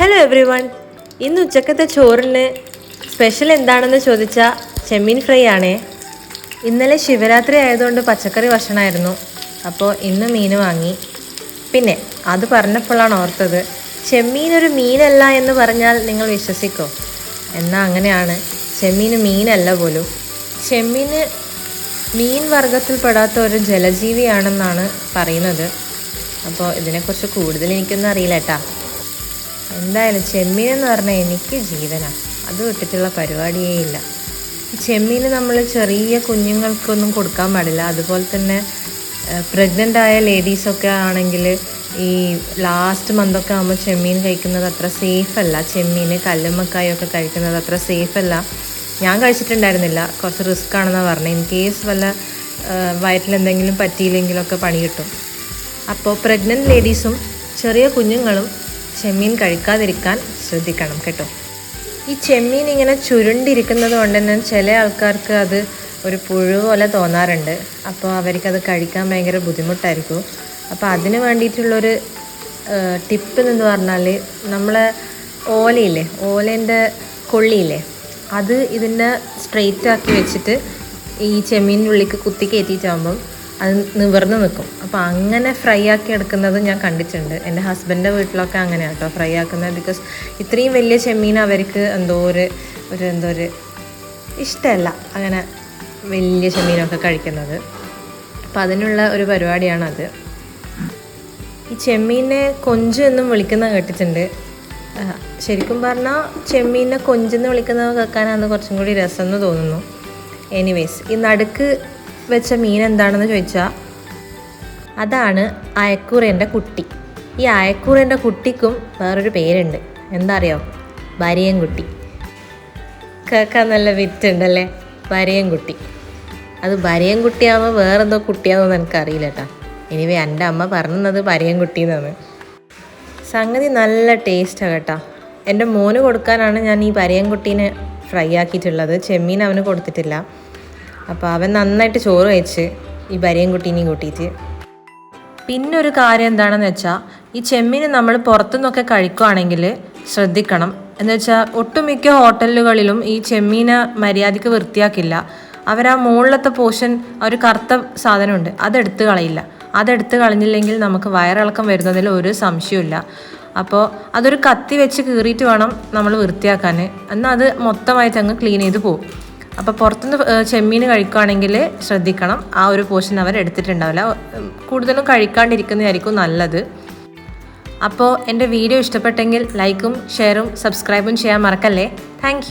Hello every one ഇന്ന് ഉച്ചക്കത്തെ ചോറിന് സ്പെഷ്യൽ എന്താണെന്ന് ചോദിച്ചാൽ ചെമ്മീൻ ഫ്രൈ ആണേ. ഇന്നലെ ശിവരാത്രി ആയതുകൊണ്ട് പച്ചക്കറി ഭക്ഷണമായിരുന്നു. അപ്പോൾ ഇന്ന് മീൻ വാങ്ങി. പിന്നെ അത് പറഞ്ഞപ്പോഴാണ് ഓർത്തത് ചെമ്മീൻ ഒരു മീനല്ല എന്ന് പറഞ്ഞാൽ നിങ്ങൾ വിശ്വസിക്കോ? എന്നാൽ അങ്ങനെയാണ് ചെമ്മീൻ മീനല്ല പോലും. ചെമ്മീന് മീൻ വർഗത്തിൽപ്പെടാത്ത ഒരു ജലജീവിയാണെന്നാണ് പറയുന്നത്. അപ്പോൾ ഇതിനെക്കുറിച്ച് കൂടുതൽ എനിക്കൊന്നും അറിയില്ല കേട്ടാ. എന്തായാലും ചെമ്മീൻ എന്ന് പറഞ്ഞാൽ എനിക്ക് ജീവനാണ് അത് വിട്ടിട്ടുള്ള പരിപാടിയേ ഇല്ല. ചെമ്മീൻ നമ്മൾ ചെറിയ കുഞ്ഞുങ്ങൾക്കൊന്നും കൊടുക്കാൻ പാടില്ല. അതുപോലെ തന്നെ പ്രഗ്നന്റ് ആയ ലേഡീസൊക്കെ ആണെങ്കിൽ ഈ ലാസ്റ്റ് മന്തൊക്കെ ആകുമ്പോൾ ചെമ്മീൻ കഴിക്കുന്നത് അത്ര സേഫ് അല്ല. ചെമ്മീൻ കല്ലുമ്മക്കായൊക്കെ കഴിക്കുന്നത് അത്ര സേഫ് അല്ല. ഞാൻ കഴിച്ചിട്ടുണ്ടായിരുന്നില്ല. കുറച്ച് റിസ്ക് ആണെന്നാണ് പറഞ്ഞത് ഇൻ കേസ് വല്ല വയറ്റിലെന്തെങ്കിലും പറ്റിയില്ലെങ്കിലൊക്കെ പണി കിട്ടും. അപ്പോൾ പ്രഗ്നന്റ് ലേഡീസും ചെറിയ കുഞ്ഞുങ്ങളും ചെമ്മീൻ കഴിക്കാതിരിക്കാൻ ശ്രദ്ധിക്കണം കേട്ടോ. ഈ ചെമ്മീൻ ഇങ്ങനെ ചുരുണ്ടിരിക്കുന്നത് കൊണ്ട് തന്നെ ചില ആൾക്കാർക്ക് അത് ഒരു പുഴു പോലെ തോന്നാറുണ്ട്. അപ്പോൾ അവർക്കത് കഴിക്കാൻ ഭയങ്കര ബുദ്ധിമുട്ടായിരിക്കും. അപ്പോൾ അതിന് വേണ്ടിയിട്ടുള്ളൊരു ടിപ്പ് എന്ന് പറഞ്ഞാൽ നമ്മൾ ഓലയില്ലേ ഓലേന്റെ കൊള്ളിയില്ലേ അത് ഇതിന്റെ സ്ട്രെയിറ്റ് ആക്കി വെച്ചിട്ട് ഈ ചെമ്മീന്റെ ഉള്ളിക്ക് കുത്തി കയറ്റിയിട്ടാകുമ്പം അത് നിവർന്ന് നിൽക്കും അപ്പോൾ അങ്ങനെ ഫ്രൈ ആക്കി എടുക്കുന്നത് ഞാൻ കണ്ടിട്ടുണ്ട്. എന്റെ ഹസ്ബൻഡിന്റെ വീട്ടിലൊക്കെ അങ്ങനെയാണ് കേട്ടോ ഫ്രൈ ആക്കുന്നത്. ബിക്കോസ് ഇത്രയും വലിയ ചെമ്മീൻ അവർക്ക് എന്തോ ഒരു ഒരു എന്തോ ഒരു ഇഷ്ടമല്ല. അങ്ങനെ വലിയ ചെമ്മീനൊക്കെ കഴിക്കുന്നത്. അപ്പോൾ അതിനുള്ള ഒരു പരിപാടിയാണത്. ഈ ചെമ്മീനെ കൊഞ്ച് എന്നും വിളിക്കുന്ന കേട്ടിട്ടുണ്ട്. ശരിക്കും പറഞ്ഞാൽ ചെമ്മീനെ കൊഞ്ചെന്ന് വിളിക്കുന്നത് കേൾക്കാനാണ് കുറച്ചും കൂടി രസം എന്ന് തോന്നുന്നു. എനിവേസ് ഈ നടുക്ക് വെച്ച മീൻ എന്താണെന്ന് ചോദിച്ചാൽ അതാണ് അയക്കൂറേന്റെ കുട്ടി. ഈ അയക്കൂറേന്റെ കുട്ടിക്കും വേറൊരു പേരുണ്ട്. എന്താ അറിയോ? വരിയൻകുട്ടി. കേൾക്കാൻ നല്ല വിറ്റുണ്ടല്ലേ? വരിയൻകുട്ടി. അത് കുട്ടിയാവുമ്പോൾ വേറെന്തോ കുട്ടിയാണോ എന്ന് എനിക്കറിയില്ല കേട്ടോ. എനിവേ എന്റെ അമ്മ പറഞ്ഞത് വരിയൻകുട്ടി എന്നാണ്. സംഗതി നല്ല ടേസ്റ്റാണ് കേട്ടോ. എന്റെ മോന് കൊടുക്കാനാണ് ഞാൻ ഈ വരിയൻകുട്ടീനെ ഫ്രൈ ആക്കിയിട്ടുള്ളത്. ചെമ്മീൻ അവന് കൊടുത്തിട്ടില്ല. അപ്പോൾ അവൻ നന്നായിട്ട് ചോറ് കഴിച്ച് ഈ കുട്ടീനെയും കൂട്ടിയിട്ട്. പിന്നെ ഒരു കാര്യം എന്താണെന്ന് വെച്ചാൽ ഈ ചെമ്മീൻ നമ്മൾ പുറത്തുനിന്നൊക്കെ കഴിക്കുകയാണെങ്കിൽ ശ്രദ്ധിക്കണം. എന്ന് വെച്ചാൽ ഒട്ടുമിക്ക ഹോട്ടലുകളിലും ഈ ചെമ്മീനെ മര്യാദയ്ക്ക് വൃത്തിയാക്കില്ല. അവർ ആ മുകളിലത്തെ പോർഷൻ ഒരു കറുത്ത സാധനമുണ്ട് അതെടുത്ത് കളയില്ല. അതെടുത്ത് കളഞ്ഞില്ലെങ്കിൽ നമുക്ക് വയറിളക്കം വരുന്നതിൽ ഒരു സംശയമില്ല അപ്പോൾ അതൊരു കത്തി വെച്ച് കീറിയിട്ട് വേണം നമ്മൾ വൃത്തിയാക്കാൻ. എന്നാൽ അത് മൊത്തമായിട്ട് അങ്ങ് ക്ലീൻ ചെയ്ത് പോകും അപ്പോൾ പുറത്തുനിന്ന് ചെമ്മീൻ കഴിക്കുകയാണെങ്കിൽ ശ്രദ്ധിക്കണം. ആ ഒരു പോഷൻ അവർ എടുത്തിട്ടുണ്ടാവില്ല. കൂടുതലും കഴിക്കാണ്ടിരിക്കുന്നതായിരിക്കും നല്ലത്. അപ്പോൾ എന്റെ വീഡിയോ ഇഷ്ടപ്പെട്ടെങ്കിൽ ലൈക്കും ഷെയറും സബ്സ്ക്രൈബും ചെയ്യാൻ മറക്കല്ലേ? താങ്ക്